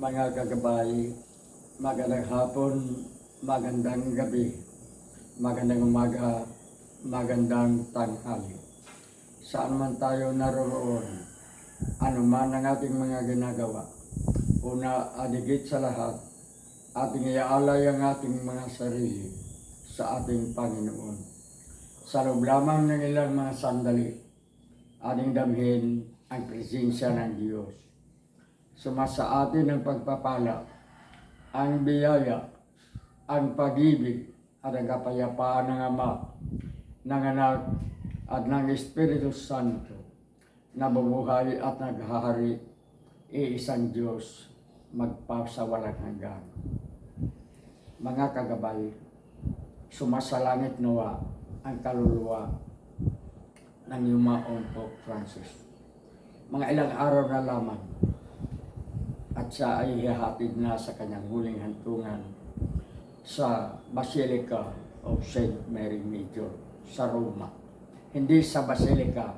mga kagabay, magandang hapon, magandang gabi, magandang umaga, magandang tanghali. Saan man tayo naroroon, ano man ang ating mga ginagawa, una adigit sa lahat, ating iaalay ang ating mga sarili sa ating Panginoon. Sa loob lamang ng ilang mga sandali, ating damhin ang presensya ng Diyos sumasa atin ang pagpapala, ang biyaya, ang pag-ibig at ang kapayapaan ng Ama, ng Anak at ng Espiritu Santo na bumuhay at naghahari iisang Diyos magpasawalang hanggan. Mga kagabay, sumasalangit nawa ang kaluluwa ng yumaong Pope Francis. Mga ilang araw na lamang at siya ay hihatid na sa kanyang huling hantungan sa Basilica of St. Mary Major sa Roma. Hindi sa Basilica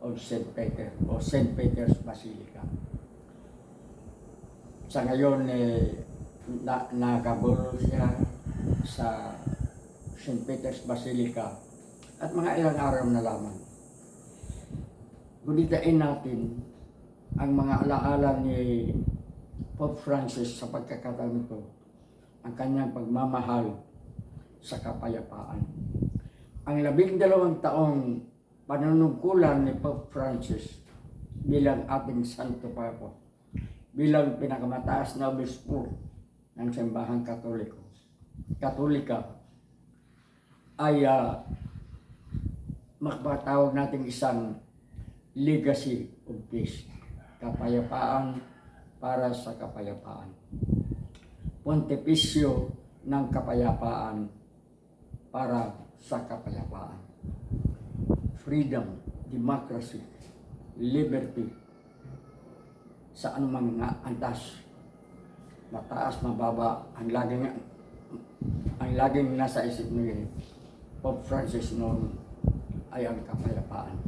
of St. Peter o St. Peter's Basilica. Sa ngayon, eh, na, nakaburo siya sa St. Peter's Basilica at mga ilang araw na lamang. Gulitain natin ang mga alaala ni Pope Francis sa pagkakataon ito ang kanyang pagmamahal sa kapayapaan. Ang labing dalawang taong panunungkulan ni Pope Francis bilang ating Santo Papa, bilang pinakamataas na obispo ng Simbahang Katoliko, Katolika, ay uh, makapatawag natin isang legacy of peace, kapayapaan para sa kapayapaan. Pontipisyo ng kapayapaan para sa kapayapaan. Freedom, democracy, liberty sa anumang antas. Mataas, mababa, ang laging ang laging nasa isip ni Pope Francis noon ay ang kapayapaan.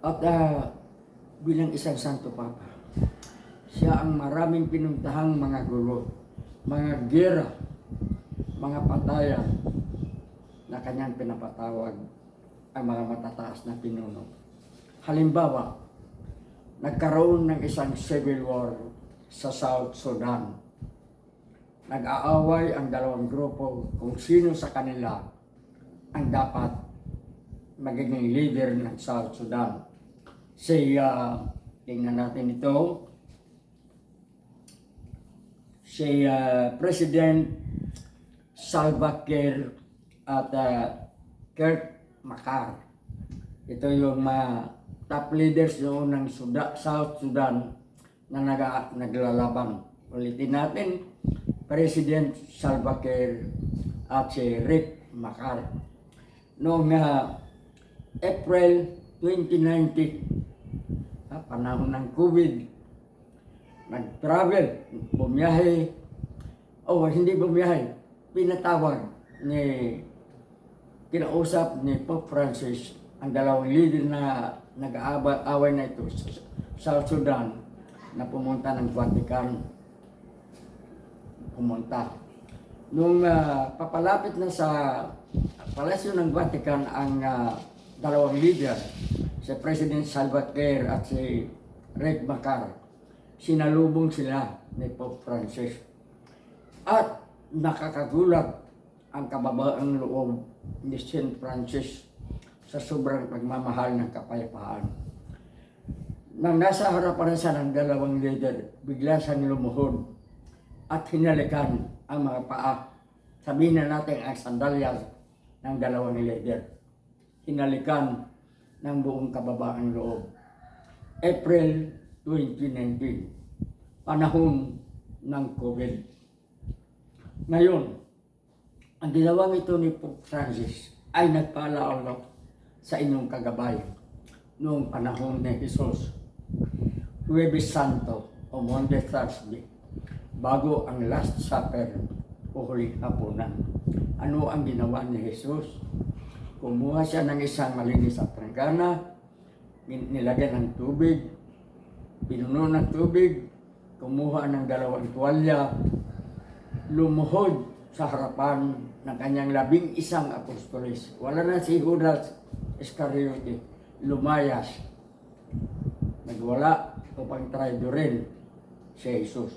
At uh, bilang isang Santo Papa, siya ang maraming pinuntahang mga gulo, mga gera, mga patayan na kanyang pinapatawag ang mga matataas na pinuno. Halimbawa, nagkaroon ng isang civil war sa South Sudan. Nag-aaway ang dalawang grupo kung sino sa kanila ang dapat magiging leader ng South Sudan. Si, uh, tingnan natin ito, si uh, President Salva Kiir at uh, Kurt Makar. Ito yung mga top leaders noon ng Suda, South Sudan na naga, naglalaban. Ulitin natin, President Salva Kiir at si Rick Makar. Noong uh, April 2019, ah, panahon ng COVID, nag-travel, bumiyahe, o oh, hindi bumiyahe, pinatawag ni, kinausap ni Pope Francis ang dalawang leader na nag-aaway na ito sa South Sudan na pumunta ng Vatican. Pumunta. Nung uh, papalapit na sa palasyo ng Vatican ang uh, dalawang leader, si President Salva at si Rick Makar, sinalubong sila ni Pope Francis. At nakakagulat ang kababaang loob ni St. Francis sa sobrang pagmamahal ng kapayapaan. Nang nasa harapan siya ng dalawang leader, bigla siyang lumuhod at hinalikan ang mga paa. Sabihin na natin ang sandalyas ng dalawang leader. Hinalikan ng buong kababaang loob. April 2019, panahon ng COVID. Ngayon, ang ginawang ito ni Pope Francis ay nagpaalala sa inyong kagabay noong panahon ni Jesus. Huwebes Santo o Monday Thursday, bago ang Last Supper o huling hapunan. Ano ang ginawa ni Jesus? Kumuha siya ng isang malinis at tranggana, nilagyan ng tubig, pinuno ng tubig, kumuha ng dalawang tuwalya, lumuhod sa harapan ng kanyang labing isang apostoles. Wala na si Judas Iscariote, lumayas. Nagwala upang traidorin si Jesus.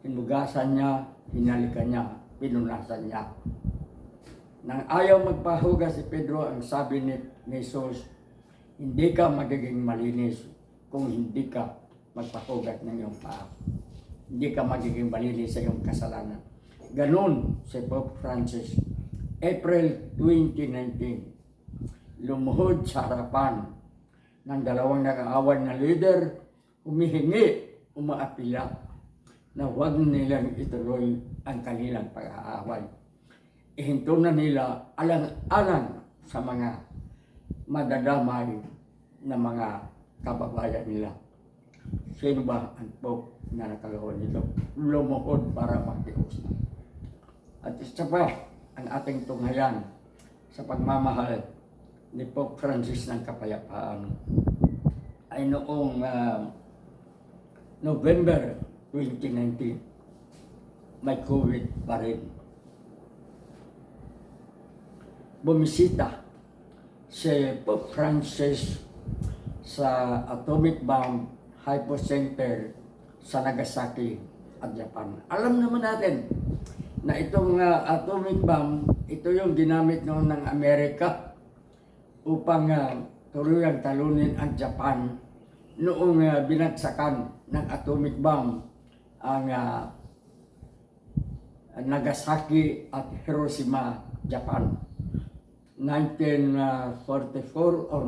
Hinugasan niya, hinalikan niya, pinunasan niya. Nang ayaw magpahugas si Pedro, ang sabi ni, ni Jesus, hindi ka magiging malinis kung hindi ka magpahugas ng iyong paa. Hindi ka magiging malinis sa iyong kasalanan. Ganon si Pope Francis. April 2019, lumuhod sa harapan ng dalawang nag-aaway na leader, humihingi, umaapila na huwag nilang ituloy ang kanilang pag-aaway. Ihinto na nila alang-alang sa mga madadamay na mga kababayan nila. Sino ba ang Pope na nakagawa nito? Lumuhod para makiusap. At isa pa, ang ating tunghayan sa pagmamahal ni Pope Francis ng Kapayapaan ay noong ah, November 2019, may COVID pa rin. Bumisita si Pope Francis sa atomic bomb hypocenter sa Nagasaki at Japan. Alam naman natin na itong ah, atomic bomb, ito yung ginamit noon ng Amerika upang uh, tuluyang talunin ang Japan noong ah, binagsakan ng atomic bomb ang ah, Nagasaki at Hiroshima, Japan. 1944 or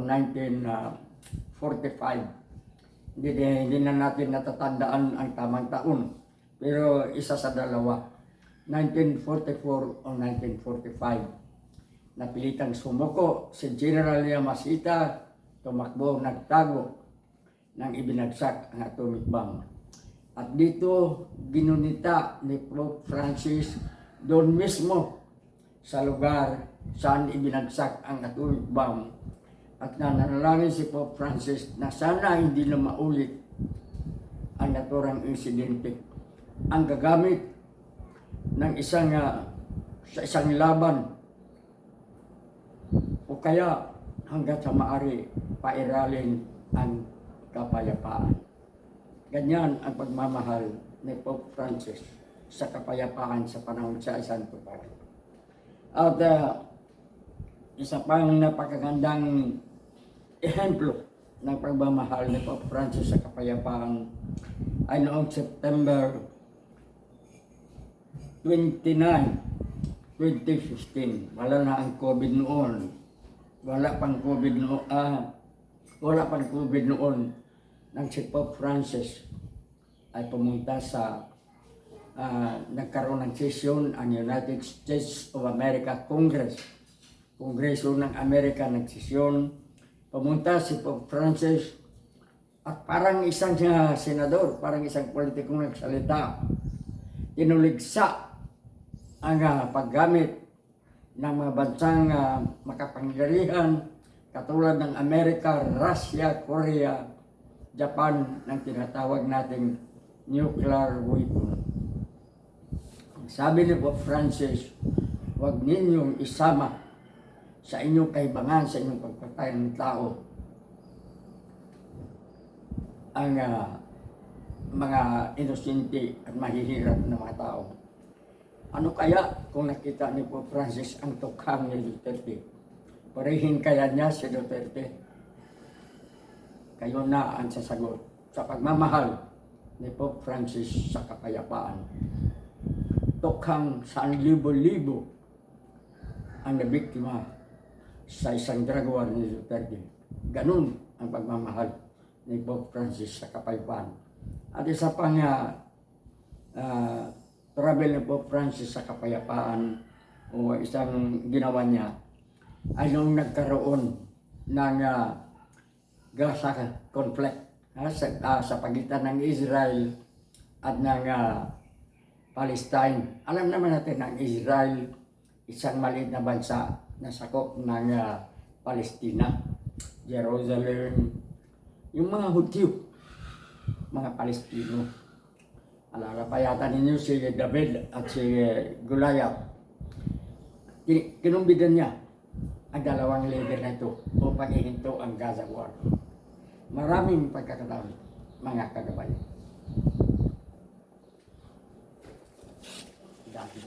1945. Hindi, hindi na natin natatandaan ang tamang taon. Pero isa sa dalawa. 1944 o 1945. Napilitang sumuko si General Yamashita, tumakbo, nagtago nang ibinagsak ang atomic bomb. At dito, ginunita ni Pope Francis doon mismo sa lugar saan ibinagsak ang atomic bomb at nanalangin si Pope Francis na sana hindi na maulit ang naturang insidente. Ang gagamit ng isang ah, sa isang laban o kaya hanggat sa maari pairalin ang kapayapaan. Ganyan ang pagmamahal ni Pope Francis sa kapayapaan sa panahon sa isang tupad. At ah, isa pang napakagandang ehemplo ng pagmamahal ni Pope Francis sa kapayapaan ay noong September 29, 2015. Wala na ang COVID noon. Wala pang COVID noon. Ah, wala pang COVID noon nang si Pope Francis ay pumunta sa ah, nagkaroon ng session ang United States of America Congress. Kongreso ng Amerika nagsesyon. Pumunta si Pope Francis at parang isang ah, senador, parang isang politikong nagsalita. Tinuligsa ang ah, paggamit ng mga bansang ah, makapangyarihan katulad ng Amerika, Russia, Korea, Japan ng tinatawag nating nuclear weapon. Sabi ni Pope Francis, huwag ninyong isama sa inyong kaibangan, sa inyong pagpatay ng tao ang ah, mga inosente at mahihirap na mga tao. Ano kaya kung nakita ni Pope Francis ang tukhang ni Duterte? Parehin kaya niya si Duterte? Kayo na ang sasagot sa pagmamahal ni Pope Francis sa kapayapaan. Tukhang saan libo-libo ang nabiktima sa isang dragwar ni Duterte. Ganun ang pagmamahal ni Pope Francis sa kapayapaan. At isa pang uh, uh, travel ni Pope Francis sa kapayapaan o isang ginawa niya ay nung nagkaroon ng uh, Gaza conflict ha, sa, ah, sa pagitan ng Israel at ng ah, Palestine. Alam naman natin ang Israel, isang maliit na bansa na sakop ng uh, Palestina, Jerusalem, yung mga Hudyo, mga Palestino. Alala pa yata ninyo si David at si eh, Goliath. Kinumbidan niya ang dalawang leader na ito upang ihinto ang Gaza War. Maraming pagkakataon, mga kagabayan. Dahil